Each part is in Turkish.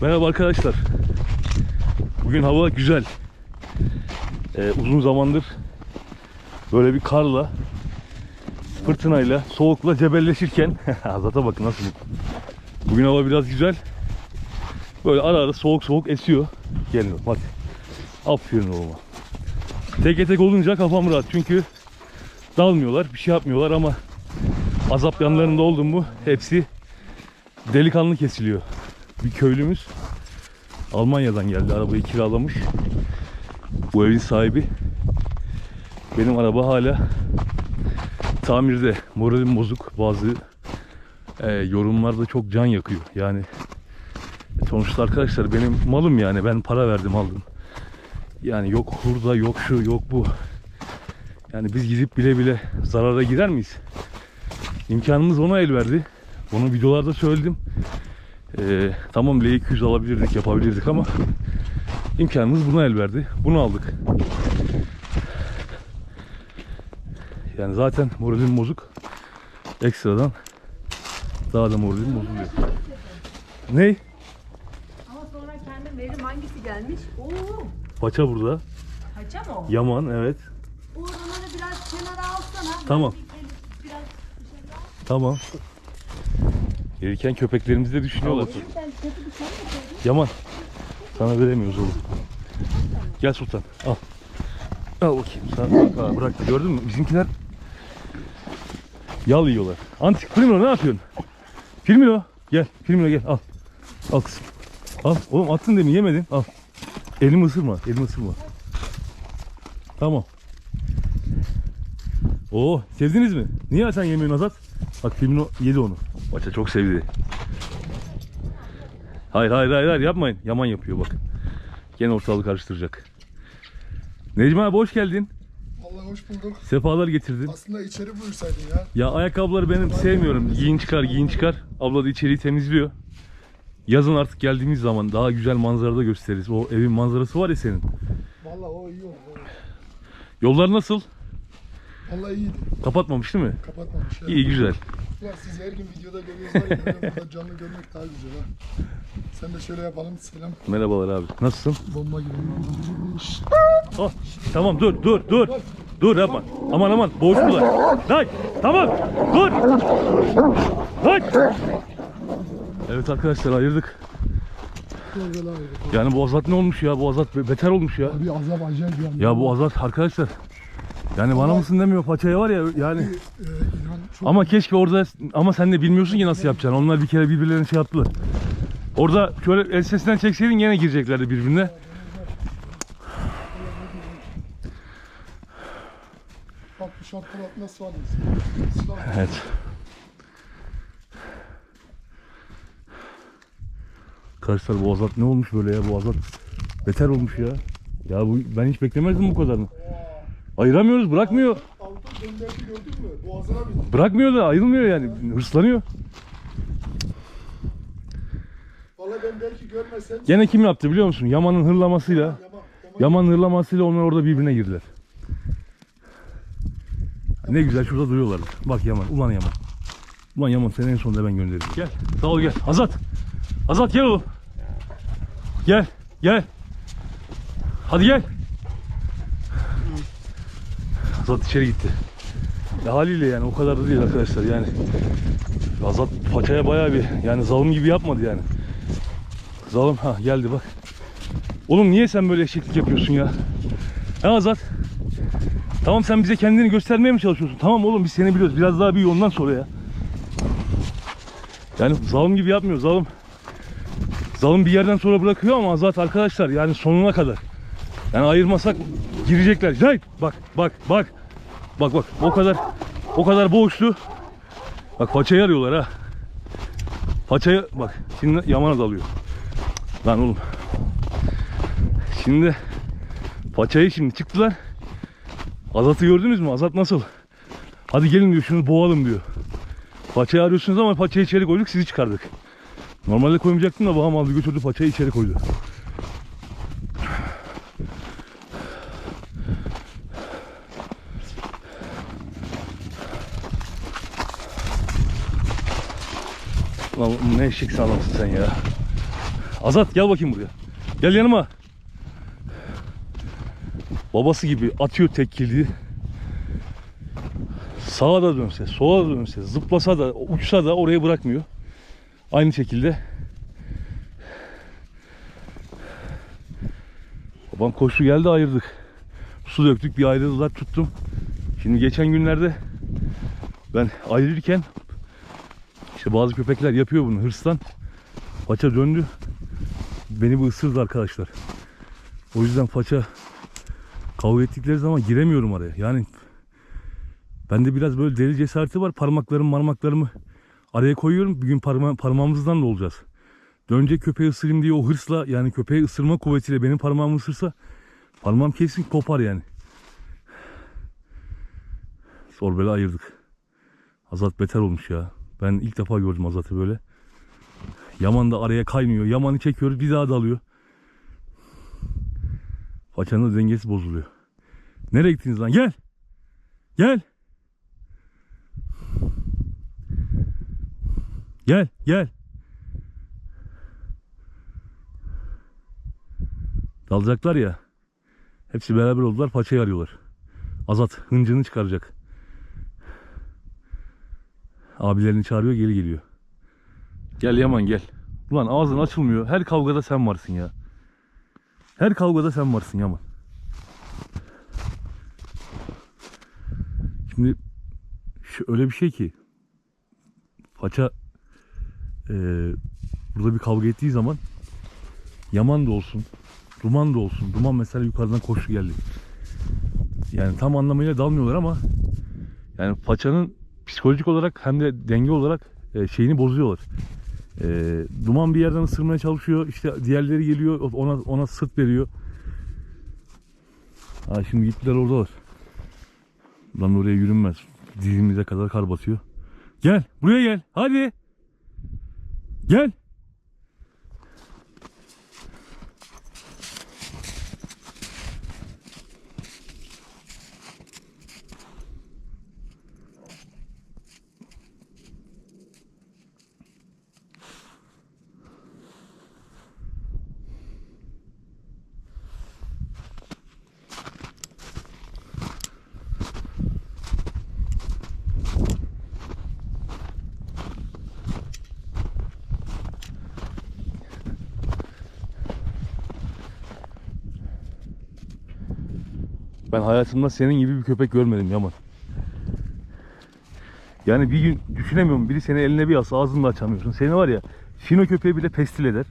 Merhaba arkadaşlar. Bugün hava güzel. Ee, uzun zamandır böyle bir karla, fırtınayla, soğukla cebelleşirken Azat'a bakın nasıl mutlu. Bugün hava biraz güzel. Böyle ara ara soğuk soğuk esiyor. Gelin oğlum hadi. Aferin oğluma. Tek tek olunca kafam rahat çünkü dalmıyorlar, bir şey yapmıyorlar ama azap yanlarında oldum mu hepsi delikanlı kesiliyor. Bir köylümüz Almanya'dan geldi. Arabayı kiralamış. Bu evin sahibi. Benim araba hala tamirde. Moralim bozuk. Bazı e, yorumlarda çok can yakıyor. Yani sonuçta arkadaşlar benim malım yani. Ben para verdim aldım. Yani yok hurda, yok şu, yok bu. Yani biz gidip bile bile zarara girer miyiz? İmkanımız ona el verdi. Bunu videolarda söyledim. Ee, tamam L200 alabilirdik, yapabilirdik ama imkanımız buna el verdi. Bunu aldık. Yani zaten moralim bozuk. Ekstradan daha da moralim bozuluyor. Ne? Ama sonra kendim veririm hangisi gelmiş? Oo, Paça burada. kaça mı o? Yaman evet. O onları biraz kenara alsana. Tamam. bir- bir- Biraz dışarı al. Tamam. Gelirken köpeklerimizi de düşünüyorlar. Yaman. Sana veremiyoruz oğlum. Gel Sultan. Al. Al bakayım. Sana Aa, bırak. Gördün mü? Bizimkiler yal yiyorlar. Antik Filmino ne yapıyorsun? Filmino. Gel. Filmino gel. Al. Al kızım. Al. Oğlum attın demin yemedin. Al. Elimi ısırma. Elimi ısırma. Tamam. Oo, sevdiniz mi? Niye sen yemiyorsun Azat? Bak Filmino yedi onu. Maça çok sevdi. Hayır hayır hayır hayır yapmayın. Yaman yapıyor bak. Gene ortalığı karıştıracak. Necmi abi hoş geldin. Vallahi hoş bulduk. Sefalar getirdin. Aslında içeri buyursaydın ya. Ya ayakkabıları benim sevmiyorum. Giyin çıkar giyin çıkar. Abla da içeriği temizliyor. Yazın artık geldiğimiz zaman daha güzel manzarada gösteririz. O evin manzarası var ya senin. Vallahi o iyi evet. Yollar nasıl? Vallahi iyiydi. Kapatmamış değil mi? Kapatmamış. ya. İyi güzel. Ya siz her gün videoda görüyorsunuz var ya böyle burada canlı görmek daha güzel ha. Sen de şöyle yapalım selam. Merhabalar abi. Nasılsın? Bomba gibi. Oh, tamam dur dur dur. Dur yapma. Aman aman boğuştular. Lan tamam dur. Lan. Evet arkadaşlar ayırdık. Yani bu azat ne olmuş ya? Bu azat be- beter olmuş ya. Abi azap acayip yani. Ya bu azat arkadaşlar. Yani bana mısın demiyor paçaya var ya yani. Ee, çok Ama keşke orada ama sen de bilmiyorsun ki nasıl yapacaksın. Onlar bir kere birbirlerine şey yaptılar. Orada şöyle el sesinden çekseydin gene gireceklerdi birbirine. bak bu şartlar alıyorsun. Silah Evet. Arkadaşlar bu azat ne olmuş böyle ya bu azat beter olmuş ya. Ya bu ben hiç beklemezdim bu kadarını. Ayıramıyoruz bırakmıyor. altın gönderdi gördün mü? Boğazına bindi. Bırakmıyor da ayrılmıyor yani. Hırslanıyor. Vallahi ben belki görmesem. Gene kim yaptı biliyor musun? Yaman'ın hırlamasıyla. Yaman, Yaman. Hırlamasıyla onlar orada birbirine girdiler. Ne güzel şurada duruyorlar. Bak Yaman. Ulan Yaman. Ulan Yaman seni en sonunda ben gönderirim. Gel. Sağ ol gel. Azat. Azat gel oğlum. Gel. Gel. Hadi gel. Azat içeri gitti. Ya haliyle yani o kadar da değil arkadaşlar yani. Azat paçaya bayağı bir yani zalim gibi yapmadı yani. Zalim ha geldi bak. Oğlum niye sen böyle eşeklik yapıyorsun ya? Ha Azat? Tamam sen bize kendini göstermeye mi çalışıyorsun? Tamam oğlum biz seni biliyoruz. Biraz daha büyü ondan sonra ya. Yani zalim gibi yapmıyor zalim. Zalim bir yerden sonra bırakıyor ama Azat arkadaşlar yani sonuna kadar. Yani ayırmasak girecekler. Cahit bak bak bak. Bak bak o kadar o kadar boğuştu. Bak paçayı arıyorlar ha. Paçaya bak şimdi Yaman'a dalıyor. Lan oğlum. Şimdi paçayı şimdi çıktılar. Azat'ı gördünüz mü? Azat nasıl? Hadi gelin diyor şunu boğalım diyor. Paçayı arıyorsunuz ama paçayı içeri koyduk sizi çıkardık. Normalde koymayacaktım da babam aldı götürdü paçayı içeri koydu. Lan ne eşek sağlamsın sen ya. Azat gel bakayım buraya. Gel yanıma. Babası gibi atıyor tek kilidi. Sağa da dönse, sola da dönse, zıplasa da, uçsa da orayı bırakmıyor. Aynı şekilde. Babam koştu geldi ayırdık. Su döktük bir ayrıldılar tuttum. Şimdi geçen günlerde ben ayırırken işte bazı köpekler yapıyor bunu hırstan. Paça döndü. Beni bir ısırdı arkadaşlar. O yüzden paça kavga ettikleri zaman giremiyorum araya. Yani bende biraz böyle deli cesareti var. Parmaklarım parmaklarımı araya koyuyorum. Bir gün parma parmağımızdan da olacağız. Dönecek köpeği ısırayım diye o hırsla yani köpeği ısırma kuvvetiyle benim parmağımı ısırsa parmağım kesin kopar yani. Sorbeli ayırdık. Azat beter olmuş ya. Ben ilk defa gördüm Azat'ı böyle. Yaman da araya kaynıyor. Yaman'ı çekiyoruz bir daha dalıyor. Paçanın dengesi bozuluyor. Nereye gittiniz lan? Gel. Gel. Gel, gel. Dalacaklar ya. Hepsi beraber oldular, paçayı arıyorlar. Azat hıncını çıkaracak. Abilerini çağırıyor, geri geliyor. Gel Yaman gel. Ulan ağzın açılmıyor. Her kavgada sen varsın ya. Her kavgada sen varsın Yaman. Şimdi şu öyle bir şey ki paça eee, burada bir kavga ettiği zaman Yaman da olsun, Duman da olsun. Duman mesela yukarıdan koşu geldi. Yani tam anlamıyla dalmıyorlar ama yani paçanın psikolojik olarak hem de denge olarak e, şeyini bozuyorlar. E, duman bir yerden ısırmaya çalışıyor. İşte diğerleri geliyor ona ona sırt veriyor. Ha şimdi gittiler oradalar. Lan oraya yürünmez. Dizimize kadar kar batıyor. Gel buraya gel. Hadi. Gel. Ben hayatımda senin gibi bir köpek görmedim Yaman. Yani bir gün düşünemiyorum biri seni eline bir alsa ağzını da açamıyorsun. Seni var ya fino köpeği bile pestil eder.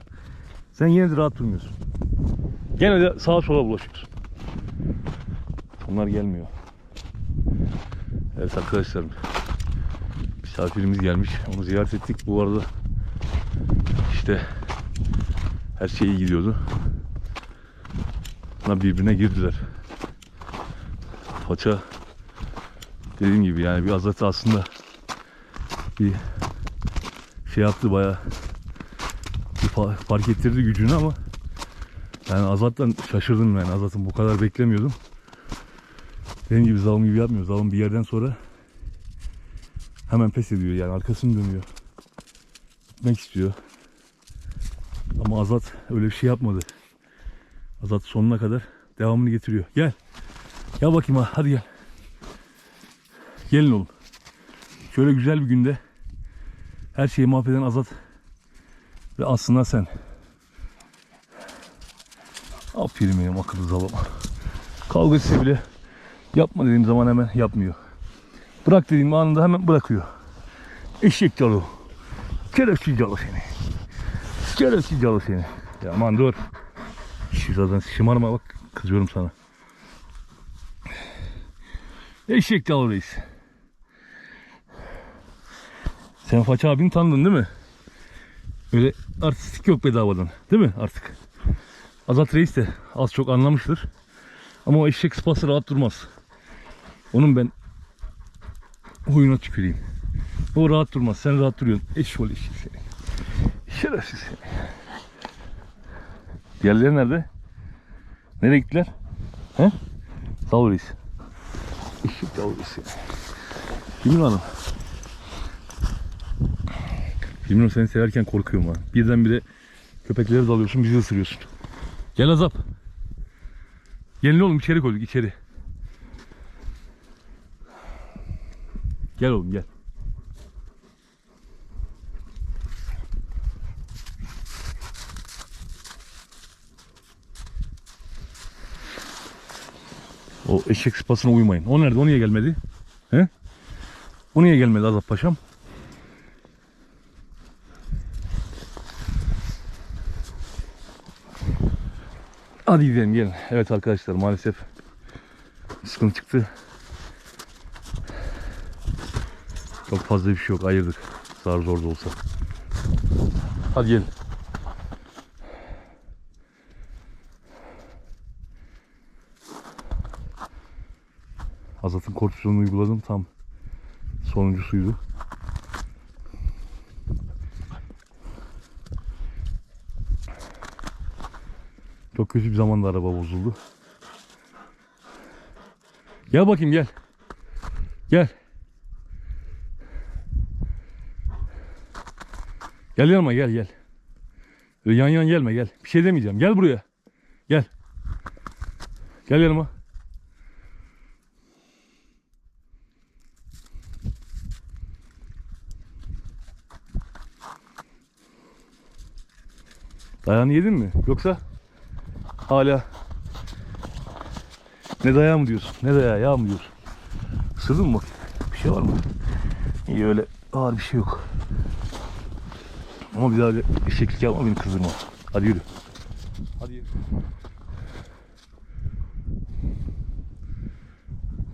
Sen yine de rahat durmuyorsun. Gene de sağa sola bulaşıyorsun. Onlar gelmiyor. Evet arkadaşlarım. Misafirimiz gelmiş. Onu ziyaret ettik. Bu arada işte her şey iyi gidiyordu. Bunlar birbirine girdiler. Paça dediğim gibi yani bir azatı aslında bir şey yaptı baya fark ettirdi gücünü ama yani Azat'tan şaşırdım yani Azat'ın bu kadar beklemiyordum. Benim gibi zalim gibi yapmıyor. Zalim bir yerden sonra hemen pes ediyor yani arkasını dönüyor. Gitmek istiyor. Ama Azat öyle bir şey yapmadı. Azat sonuna kadar devamını getiriyor. Gel. Gel bakayım ha. Hadi gel. Gelin oğlum. Şöyle güzel bir günde her şeyi mahveden Azat ve aslında sen. Aferin benim akıllı zalıma. Kavga etse bile yapma dediğim zaman hemen yapmıyor. Bırak dediğim anında hemen bırakıyor. Eşek calı. Şerefsiz calı seni. Şerefsiz calı seni. Ya aman dur. Şuradan şımarma bak kızıyorum sana. Eşek Reis. Sen Faça abini tanıdın değil mi? Öyle artistik yok bedavadan. Değil mi artık? Azat Reis de az çok anlamıştır. Ama o eşek sıpası rahat durmaz. Onun ben huyuna tüküreyim. O rahat durmaz. Sen rahat duruyorsun. Eşşol eşek seni. Şerefsiz seni. Diğerleri nerede? Nereye gittiler? He? Sağ ol reis. Eşek yavrusu. Kimin hanım? Bilmiyorum seni severken korkuyorum ha. Birdenbire Köpekleri dalıyorsun bizi ısırıyorsun. Gel Azap. Gelin oğlum içeri koyduk içeri. Gel oğlum gel. O eşek sıpasına uymayın. O nerede? O niye gelmedi? He? O niye gelmedi Azap Paşam? Hadi gidelim gelin. Evet arkadaşlar maalesef sıkıntı çıktı. Çok fazla bir şey yok. Ayırdık. Zar zor da olsa. Hadi gelin. Azat'ın kortizonunu uyguladım. Tam sonuncusuydu. Çok kötü bir zamanda araba bozuldu. Gel bakayım gel. Gel. Gel yanıma gel gel. Yan yan gelme gel. Bir şey demeyeceğim. Gel buraya. Gel. Gel yanıma. Dayağını yedin mi? Yoksa hala ne dayağı mı diyorsun? Ne dayağı yağ mı diyorsun? Isırdın mı bakayım? Bir şey var mı? İyi öyle ağır bir şey yok. Ama bir daha öyle eşeklik yapma beni kızdırma. Hadi yürü. Hadi yürü.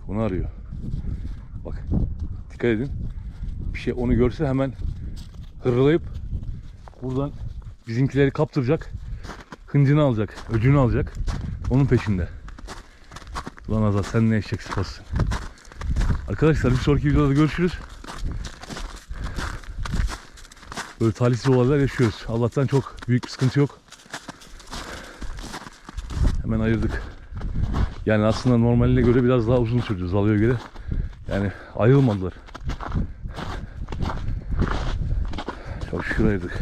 Bunu arıyor. Bak. Dikkat edin. Bir şey onu görse hemen hırlayıp buradan bizimkileri kaptıracak. Hıncını alacak. Öcünü alacak. Onun peşinde. Ulan Azat sen ne eşek sıpasısın. Arkadaşlar bir sonraki videoda görüşürüz. Böyle talihsiz olaylar yaşıyoruz. Allah'tan çok büyük bir sıkıntı yok. Hemen ayırdık. Yani aslında normaline göre biraz daha uzun sürdü Zalyo'ya göre. Yani ayrılmadılar. Çok şükür ayırdık.